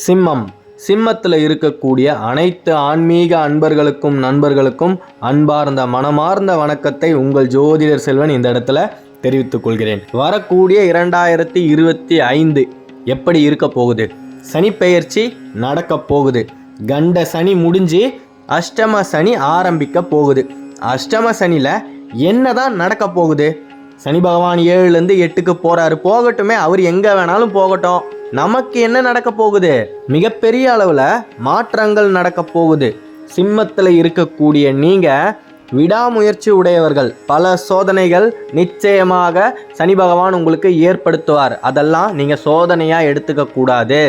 சிம்மம். சிம்மத்தில் இருக்கக்கூடிய அனைத்து ஆன்மீக அன்பர்களுக்கும் நண்பர்களுக்கும் அன்பார்ந்த மனமார்ந்த வணக்கத்தை உங்கள் ஜோதிடர் செல்வன் இந்த இடத்துல தெரிவித்துக் கொள்கிறேன். வரக்கூடிய இரண்டாயிரத்தி இருபத்தி ஐந்து எப்படி இருக்க போகுது? சனி பெயர்ச்சி நடக்க போகுது. கண்ட சனி முடிஞ்சு அஷ்டம சனி ஆரம்பிக்க போகுது. அஷ்டம சனியில் என்னதான் நடக்க போகுது? சனி பகவான் ஏழுலேருந்து எட்டுக்கு போகிறாரு போகட்டுமே அவர் எங்கே வேணாலும் போகட்டும். நமக்கு என்ன நடக்க போகுது? மிகப்பெரிய அளவில் மாற்றங்கள் நடக்க போகுது. சிம்மத்தில் இருக்கக்கூடிய நீங்கள் விடாமுயற்சி உடையவர்கள். பல சோதனைகள் நிச்சயமாக சனி பகவான் உங்களுக்கு ஏற்படுத்துவார். அதெல்லாம் நீங்கள் சோதனையாக எடுத்துக்க கூடாது.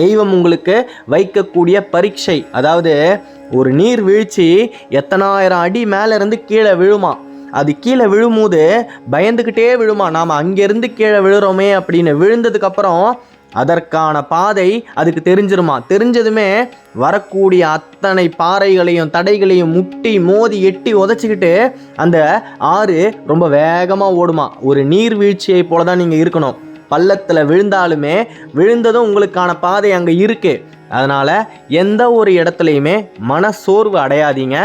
தெய்வம் உங்களுக்கு வைக்கக்கூடிய பரீட்சை அதாவது ஒரு நீர் வீழ்ச்சி எத்தனாயிரம் அடி மேலேருந்து கீழே விழுமா? அது கீழே விழும்போது பயந்துக்கிட்டே விழுமா? நாம் அங்கேருந்து கீழே விழுறோமே அப்படின்னு விழுந்ததுக்கப்புறம் அதற்கான பாதை அதுக்கு தெரிஞ்சிருமா? தெரிஞ்சதுமே வரக்கூடிய அத்தனை பாறைகளையும் தடைகளையும் முட்டி மோதி எட்டி உதச்சிக்கிட்டு அந்த ஆறு ரொம்ப வேகமாக ஓடுமா? ஒரு நீர்வீழ்ச்சியை போல தான் நீங்கள் இருக்கணும். பள்ளத்தில் விழுந்தாலுமே விழுந்ததும் உங்களுக்கான பாதை அங்கே இருக்குது அதனால் எந்த ஒரு இடத்துலையுமே மனசோர்வு அடையாதீங்க.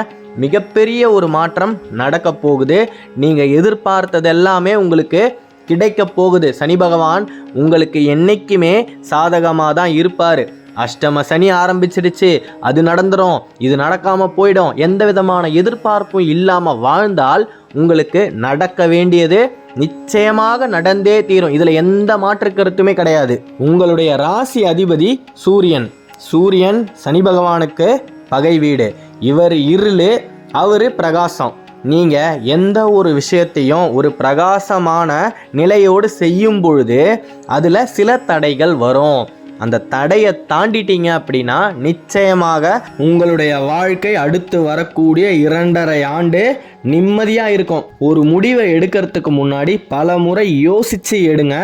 மிகப்பெரிய ஒரு மாற்றம் நடக்க போகுது. நீங்கள் எதிர்பார்த்தது எல்லாமே உங்களுக்கு கிடைக்க போகுது. சனி பகவான் உங்களுக்கு என்னைக்குமே சாதகமாக தான் இருப்பார். அஷ்டம சனி ஆரம்பிச்சிடுச்சு. அது நடந்துடும் இது நடக்காமல் போயிடும். எந்த விதமான எதிர்பார்ப்பும் இல்லாமல் வாழ்ந்தால் உங்களுக்கு நடக்க வேண்டியது நிச்சயமாக நடந்தே தீரும். இதில் எந்த மாற்று கருத்துமே கிடையாது. உங்களுடைய ராசி அதிபதி சூரியன். சூரியன் சனி பகவானுக்கு பகை வீடு. இவர் இருள் அவர் பிரகாசம். நீங்கள் எந்த ஒரு விஷயத்தையும் ஒரு பிரகாசமான நிலையோடு செய்யும் பொழுது அதில் சில தடைகள் வரும். அந்த தடையை தாண்டிட்டீங்க அப்படின்னா நிச்சயமாக உங்களுடைய வாழ்க்கை அடுத்து வரக்கூடிய இரண்டரை ஆண்டு நிம்மதியாக இருக்கும். ஒரு முடிவை எடுக்கிறதுக்கு முன்னாடி பல முறை யோசித்து எடுங்க.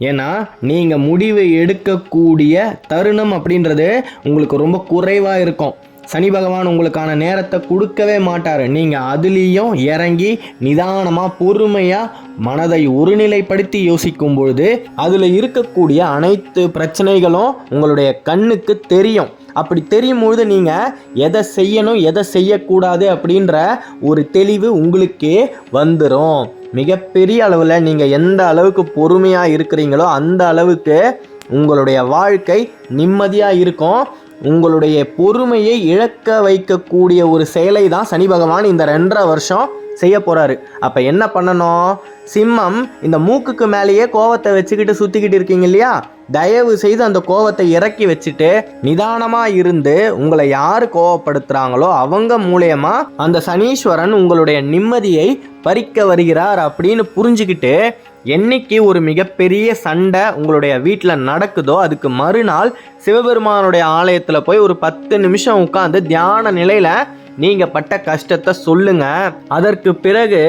ஏன்னா நீங்கள் முடிவை எடுக்கக்கூடிய தருணம் அப்படின்றது உங்களுக்கு ரொம்ப குறைவாக இருக்கும். சனி பகவான் உங்களுக்கான நேரத்தை கொடுக்கவே மாட்டார். நீங்கள் அதுலேயும் இறங்கி நிதானமாக பொறுமையாக மனதை ஒருநிலைப்படுத்தி யோசிக்கும் பொழுது அதில் இருக்கக்கூடிய அனைத்து பிரச்சனைகளும் உங்களுடைய கண்ணுக்கு தெரியும். அப்படி தெரியும் பொழுது நீங்கள் எதை செய்யணும் எதை செய்யக்கூடாது அப்படின்ற ஒரு தெளிவு உங்களுக்கே வந்துடும் மிகப்பெரிய அளவில் நீங்கள் எந்த அளவுக்கு பொறுமையாக இருக்கிறீங்களோ அந்த அளவுக்கு உங்களுடைய வாழ்க்கை நிம்மதியாக இருக்கும். உங்களுடைய பொறுமையை இழக்க வைக்கக்கூடிய ஒரு செயலை தான் சனி பகவான் இந்த ரெண்டரை வருஷம் செய்ய போகிறாரு அப்போ என்ன பண்ணணும்? சிம்மம் இந்த மூக்குக்கு மேலேயே கோவத்தை வச்சுக்கிட்டு சுற்றிக்கிட்டு இருக்கீங்க இல்லையா? தயவு செய்து அந்த கோவத்தை இறக்கி வச்சுட்டு நிதானமாக இருந்து உங்களை யார் கோவப்படுத்துகிறாங்களோ அவங்க மூலயமா அந்த சனீஸ்வரன் உங்களுடைய நிம்மதியை பறிக்க வருகிறார் அப்படின்னு புரிஞ்சுக்கிட்டு என்னைக்கு ஒரு மிகப்பெரிய சண்டை உங்களுடைய வீட்டில் நடக்குதோ அதுக்கு மறுநாள் சிவபெருமானுடைய ஆலயத்தில் போய் ஒரு பத்து நிமிஷம் உட்காந்து தியான நிலையில் நீங்கள் பட்ட கஷ்டத்தை சொல்லுங்க. அதற்கு பிறகு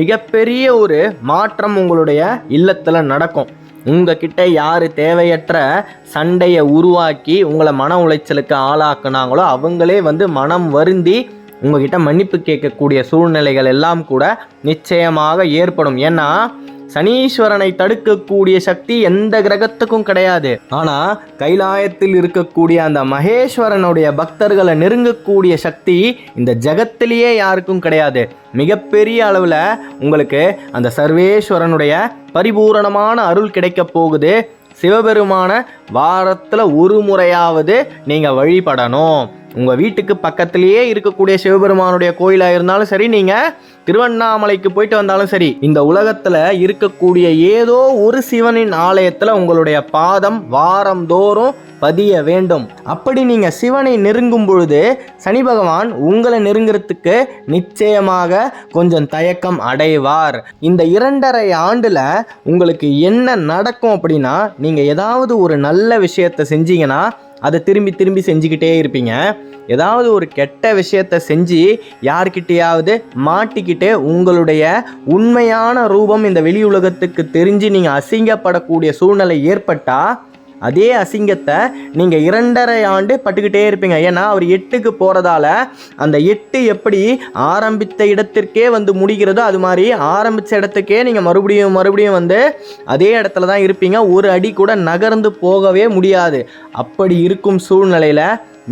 மிகப்பெரிய ஒரு மாற்றம் உங்களுடைய இல்லத்தில் நடக்கும். உங்ககிட்ட யார் தேவையற்ற சண்டையை உருவாக்கி உங்களை மன உளைச்சலுக்கு ஆளாக்குனாங்களோ அவங்களே வந்து மனம் வருந்தி உங்ககிட்ட மன்னிப்பு கேட்கக்கூடிய சூழ்நிலைகள் எல்லாம் கூட நிச்சயமாக ஏற்படும். ஏன்னா சனீஸ்வரனை தடுக்கக்கூடிய சக்தி எந்த கிரகத்துக்கும் கிடையாது. ஆனா கைலாயத்தில் இருக்கக்கூடிய அந்த மகேஸ்வரனுடைய பக்தர்களை நெருங்கக்கூடிய சக்தி இந்த ஜகத்திலேயே யாருக்கும் கிடையாது. மிகப்பெரிய அளவில் உங்களுக்கு அந்த சர்வேஸ்வரனுடைய பரிபூரணமான அருள் கிடைக்க போகுது. சிவபெருமான வாரத்தில் ஒரு முறையாவது நீங்கள் வழிபடணும். உங்கள் வீட்டுக்கு பக்கத்திலேயே இருக்கக்கூடிய சிவபெருமானுடைய கோயிலாக இருந்தாலும் சரி நீங்கள் திருவண்ணாமலைக்கு போயிட்டு வந்தாலும் சரி இந்த உலகத்தில் இருக்கக்கூடிய ஏதோ ஒரு சிவனின் ஆலயத்தில் உங்களுடைய பாதம் வாரந்தோறும் பதிய வேண்டும். அப்படி நீங்கள் சிவனை நெருங்கும் பொழுது சனி பகவான் உங்களை நெருங்கிறதுக்கு நிச்சயமாக கொஞ்சம் தயக்கம் அடைவார். இந்த இரண்டரை ஆண்டில் உங்களுக்கு என்ன நடக்கும் அப்படின்னா நீங்கள் ஏதாவது ஒரு நல்ல விஷயத்தை செஞ்சீங்கன்னா அதை திரும்பி திரும்பி செஞ்சுக்கிட்டே இருப்பீங்க. ஏதாவது ஒரு கெட்ட விஷயத்த செஞ்சு யார்கிட்டயாவது மாட்டிக்கிட்டு உங்களுடைய உண்மையான ரூபம் இந்த வெளி உலகத்துக்கு தெரிஞ்சு நீங்கள் அசிங்கப்படக்கூடிய சூழ்நிலை ஏற்பட்டால் அதே அசிங்கத்தை நீங்கள் இரண்டரை ஆண்டு பட்டுக்கிட்டே இருப்பீங்க. ஏன்னா அவர் எட்டுக்கு போகிறதால அந்த எட்டு எப்படி ஆரம்பித்த இடத்திற்கே வந்து முடிகிறதோ அது மாதிரி ஆரம்பித்த இடத்துக்கே நீங்கள் மறுபடியும் மறுபடியும் வந்து அதே இடத்துல தான் இருப்பீங்க. ஒரு அடி கூட நகர்ந்து போகவே முடியாது. அப்படி இருக்கும் சூழ்நிலையில்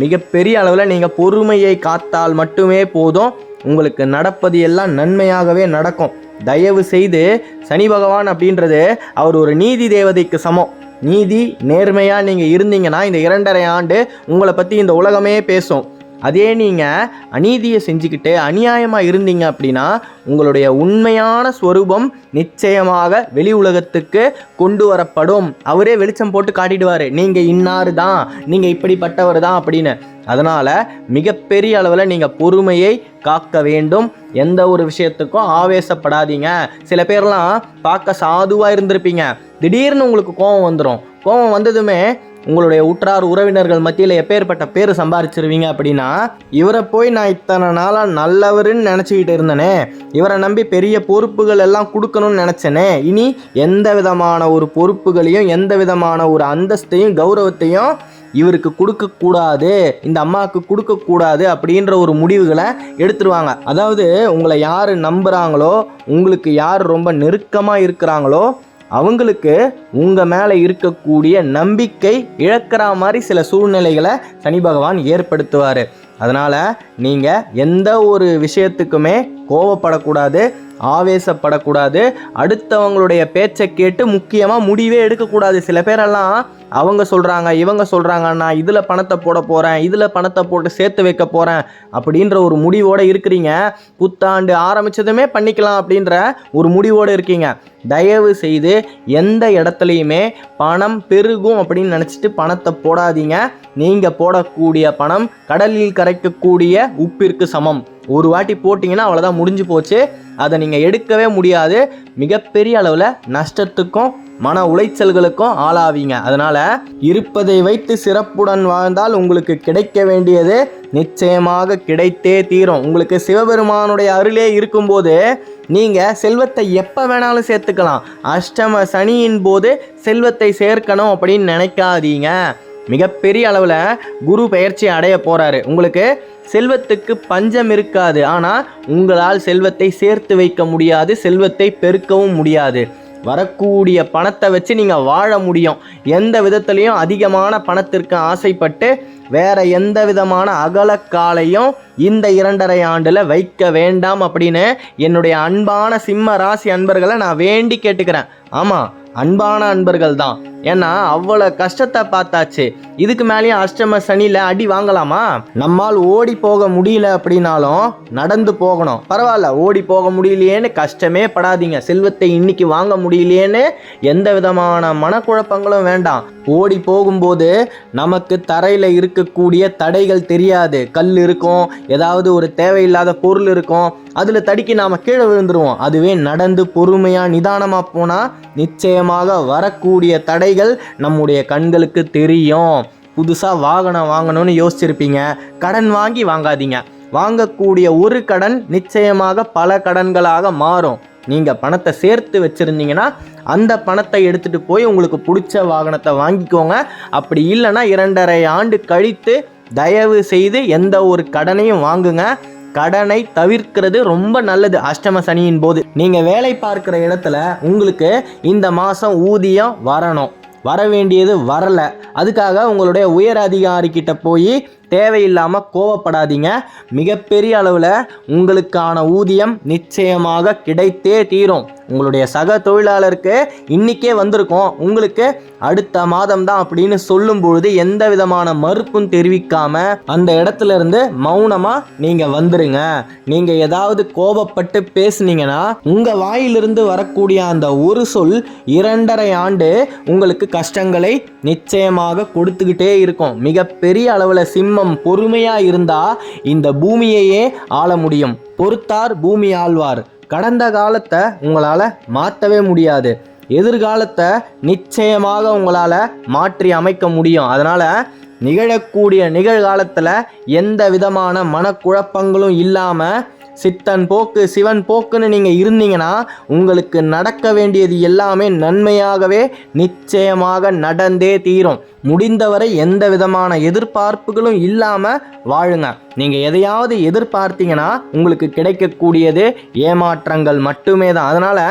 மிகப்பெரிய அளவில் நீங்கள் பொறுமையை காத்தால் மட்டுமே போதும். உங்களுக்கு நடப்பது எல்லாம் நன்மையாகவே நடக்கும். தயவு செய்து சனி பகவான் அப்படின்றது அவர் ஒரு நீதி தேவதைக்கு சமம். நீதி நேர்மையாக நீங்கள் இருந்தீங்கன்னா இந்த இரண்டரை ஆண்டு உங்களை பற்றி இந்த உலகமே பேசும். அதே நீங்கள் அநீதியை செஞ்சுக்கிட்டு அநியாயமாக இருந்தீங்க அப்படின்னா உங்களுடைய உண்மையான ஸ்வரூபம் நிச்சயமாக வெளி உலகத்துக்கு கொண்டு வரப்படும். அவரே வெளிச்சம் போட்டு காட்டிடுவார். நீங்கள் இன்னார் தான் நீங்கள் இப்படிப்பட்டவர் தான் அப்படின்னு. அதனால் மிகப்பெரிய அளவில் நீங்கள் பொறுமையை காக்க வேண்டும். எந்த ஒரு விஷயத்துக்கும் ஆவேசப்படாதீங்க. சில பேர்லாம் பார்க்க சாதுவாக இருந்திருப்பீங்க. திடீர்னு உங்களுக்கு கோபம் வந்துடும் கோபம் வந்ததுமே உங்களுடைய உற்றார் உறவினர்கள் மத்தியில் எப்பேற்பட்ட பேர் சம்பாரிச்சிருவீங்க அப்படின்னா இவரை போய் நான் இத்தனை நாளாக நல்லவருன்னு நினச்சிக்கிட்டு இருந்தேனே இவரை நம்பி பெரிய பொறுப்புகள் எல்லாம் கொடுக்கணும்னு நினச்சேனே இனி எந்த விதமான ஒரு பொறுப்புகளையும் எந்த விதமான ஒரு அந்தஸ்தையும் கௌரவத்தையும் இவருக்கு கொடுக்கக்கூடாது இந்த அம்மாவுக்கு கொடுக்கக்கூடாது அப்படின்ற ஒரு முடிவுகளை எடுத்துருவாங்க. அதாவது உங்களை யார் நம்புகிறாங்களோ உங்களுக்கு யார் ரொம்ப நெருக்கமாக இருக்கிறாங்களோ அவங்களுக்கு உங்கள் மேலே இருக்கக்கூடிய நம்பிக்கை இழக்கிற மாதிரி சில சூழ்நிலைகளை சனி பகவான் ஏற்படுத்துவார். அதனால் நீங்கள் எந்த ஒரு விஷயத்துக்குமே கோவப்படக்கூடாது ஆவேசப்படக்கூடாது. அடுத்தவங்களுடைய பேச்சை கேட்டு முக்கியமாக முடிவே எடுக்கக்கூடாது. சில பேரெல்லாம் அவங்க சொல்கிறாங்க இவங்க சொல்கிறாங்க நான் இதில் பணத்தை போட போகிறேன் இதில் பணத்தை போட்டு சேர்த்து வைக்க போகிறேன் அப்படின்ற ஒரு முடிவோடு இருக்கிறீங்க. புத்தாண்டு ஆரம்பித்ததுமே பண்ணிக்கலாம் அப்படின்ற ஒரு முடிவோடு இருக்கீங்க. தயவு செய்து எந்த இடத்துலையுமே பணம் பெருகும் அப்படின்னு நினச்சிட்டு பணத்தை போடாதீங்க. நீங்கள் போடக்கூடிய பணம் கடலில் கரைக்கக்கூடிய உப்பிற்கு சமம். ஒரு வாட்டி போட்டிங்கன்னா அவ்வளோதான் முடிஞ்சு போச்சு. அதை நீங்கள் எடுக்கவே முடியாது. மிகப்பெரிய அளவில் நஷ்டத்துக்கும் மன உளைச்சல்களுக்கும் ஆளாவீங்க. அதனால் இருப்பதை வைத்து சிறப்புடன் வாழ்ந்தால் உங்களுக்கு கிடைக்க வேண்டியது நிச்சயமாக கிடைத்தே தீரும். உங்களுக்கு சிவபெருமானுடைய அருளே இருக்கும்போது நீங்கள் செல்வத்தை எப்போ வேணாலும் சேர்த்துக்கலாம். அஷ்டம சனியின் போது செல்வத்தை சேர்க்கணும் அப்படின்னு நினைக்காதீங்க. மிகப்பெரிய அளவில் குரு பயிற்சி அடைய போகிறாரு உங்களுக்கு செல்வத்துக்கு பஞ்சம் இருக்காது. ஆனால் உங்களால் செல்வத்தை சேர்த்து வைக்க முடியாது செல்வத்தை பெருக்கவும் முடியாது. வரக்கூடிய பணத்தை வச்சு நீங்கள் வாழ முடியும். எந்த விதத்துலேயும் அதிகமான பணத்திற்கு ஆசைப்பட்டு வேற எந்த விதமான அகலக்காலையும் இந்த இரண்டரை ஆண்டில் வைக்க வேண்டாம் அப்படின்னு என்னுடைய அன்பான சிம்ம ராசி அன்பர்களை நான் வேண்டி கேட்டுக்கிறேன். ஆமாம் அன்பான அன்பர்கள் தான். ஏன்னா அவ்வளோ கஷ்டத்தை பார்த்தாச்சு. இதுக்கு மேலேயும் அஷ்டம சனியில் அடி வாங்கலாமா? நம்மால் ஓடி போக முடியல அப்படின்னாலும் நடந்து போகணும். பரவாயில்ல ஓடி போக முடியலையேன்னு கஷ்டமே படாதீங்க. செல்வத்தை இன்னைக்கு வாங்க முடியலையேன்னு எந்த விதமான மனக்குழப்பங்களும் வேண்டாம். ஓடி போகும்போது நமக்கு தரையில் இருக்கக்கூடிய தடைகள் தெரியாது. கல் இருக்கும் ஏதாவது ஒரு தேவையில்லாத பொருள் இருக்கும். அதில் தடுக்கி நாம் கீழே விழுந்துருவோம். அதுவே நடந்து பொறுமையாக நிதானமாக போனால் நிச்சயமாக வரக்கூடிய தடைகள் நம்முடைய கண்களுக்கு தெரியும். புதுசாக வாகனம் வாங்கணும்னு யோசிச்சிருப்பீங்க. கடன் வாங்கி வாங்காதீங்க. வாங்கக்கூடிய ஒரு கடன் நிச்சயமாக பல கடன்களாக மாறும். நீங்கள் பணத்தை சேர்த்து வச்சுருந்தீங்கன்னா அந்த பணத்தை எடுத்துகிட்டு போய் உங்களுக்கு பிடிச்ச வாகனத்தை வாங்கிக்கோங்க. அப்படி இல்லைன்னா இரண்டரை ஆண்டு கழித்து தயவு செய்து எந்த ஒரு கடனையும் வாங்குங்க. கடனை தவிர்க்கிறது ரொம்ப நல்லது. அஷ்டம சனியின் போது. நீங்கள் வேலை பார்க்குற இடத்துல உங்களுக்கு இந்த மாதம் ஊதியம் வரணும். வர வேண்டியது வரலை. அதுக்காக உங்களுடைய உயர் அதிகாரிக்கிட்ட போய் தேவையில்லாமல் கோவப்படாதீங்க. மிகப்பெரிய அளவில் உங்களுக்கான ஊதியம் நிச்சயமாக கிடைத்தே தீரும். உங்களுடைய சக தொழிலாளருக்கு இன்றைக்கே வந்திருக்கோம். உங்களுக்கு அடுத்த மாதம் தான் அப்படின்னு சொல்லும் பொழுது எந்த விதமான மறுப்பும் தெரிவிக்காமல் அந்த இடத்துல இருந்து மௌனமாக நீங்கள் வந்துடுங்க நீங்கள் ஏதாவது கோபப்பட்டு பேசுனீங்கன்னா உங்கள் வாயிலிருந்து வரக்கூடிய அந்த ஒரு சொல் இரண்டரை ஆண்டு உங்களுக்கு கஷ்டங்களை நிச்சயமாக கொடுத்துக்கிட்டே இருக்கும். மிகப்பெரிய அளவில் சிம்மம் பொறுமையாக இருந்தால் இந்த பூமியையே ஆள முடியும். பொறுத்தார் பூமி ஆழ்வார் கடந்த காலத்தை உங்களால் மாற்றவே முடியாது. எதிர்காலத்தை நிச்சயமாக உங்களால் மாற்றி அமைக்க முடியும். அதனால் நிகழக்கூடிய நிகழ்காலத்தில் எந்த விதமான மனக்குழப்பங்களும் இல்லாமல் சித்தன் போக்கு சிவன் போக்குன்னு நீங்கள் இருந்தீங்கன்னா உங்களுக்கு நடக்க வேண்டியது எல்லாமே நன்மையாகவே நிச்சயமாக நடந்தே தீரும். முடிந்தவரை எந்த விதமான எதிர்பார்ப்புகளும் இல்லாமல் வாழுங்க. நீங்கள் எதையாவது எதிர்பார்த்தீங்கன்னா உங்களுக்கு கிடைக்கக்கூடியது ஏமாற்றங்கள் மட்டுமே தான். அதனால்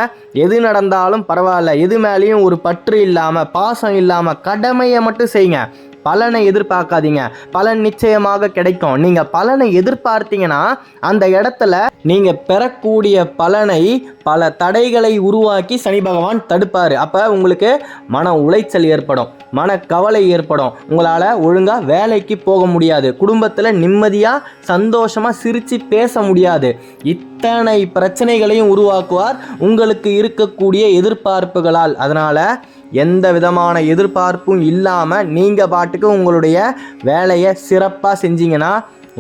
எது நடந்தாலும் பரவாயில்ல. எது மேலேயும் ஒரு பற்று இல்லாமல் பாசம் இல்லாமல் கடமையை மட்டும் செய்யுங்க. பலனை எதிர்பார்க்காதீங்க. பலன் நிச்சயமாக கிடைக்கும். நீங்க பலனை எதிர்பார்த்தீங்கன்னா அந்த இடத்துல நீங்க பெறக்கூடிய பலனை பல தடைகளை உருவாக்கி சனி பகவான் தடுப்பார். அப்போ உங்களுக்கு மன உளைச்சல் ஏற்படும். மன கவலை ஏற்படும். உங்களால் ஒழுங்காக வேலைக்கு போக முடியாது. குடும்பத்தில் நிம்மதியாக சந்தோஷமாக சிரித்து பேச முடியாது. அத்தனை பிரச்சனைகளையும் உருவாக்குவார். உங்களுக்கு இருக்கக்கூடிய எதிர்பார்ப்புகளால். அதனால் எந்த விதமான எதிர்பார்ப்பும் இல்லாமல் நீங்கள் பாட்டுக்கு உங்களுடைய வேலையை சிறப்பாக செஞ்சீங்கன்னா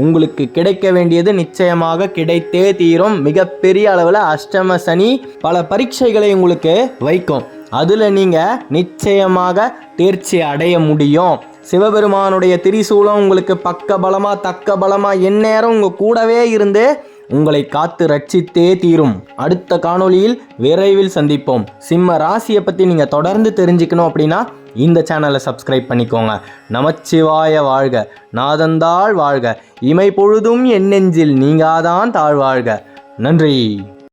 உங்களுக்கு கிடைக்க வேண்டியது நிச்சயமாக கிடைத்தே தீரும். மிகப்பெரிய அளவில் அஷ்டம சனி பல பரீட்சைகளை உங்களுக்கு வைக்கும். அதில் நீங்கள் நிச்சயமாக தேர்ச்சி அடைய முடியும். சிவபெருமானுடைய திரிசூலம் உங்களுக்கு பக்க பலமாக தக்க பலமாக எந்நேரம் உங்கள் கூடவே இருந்து உங்களை காத்து ரட்சித்தே தீரும். அடுத்த காணொளியில் விரைவில் சந்திப்போம். சிம்ம ராசியை பற்றி நீங்கள் தொடர்ந்து தெரிஞ்சுக்கணும் அப்படின்னா இந்த சேனலை சப்ஸ்கிரைப் பண்ணிக்கோங்க. நமச்சிவாய வாழ்க. நாதந்தாள் வாழ்க. இமை பொழுதும் என் நெஞ்சில் நீங்காதான் தாழ்வாழ்க. நன்றி.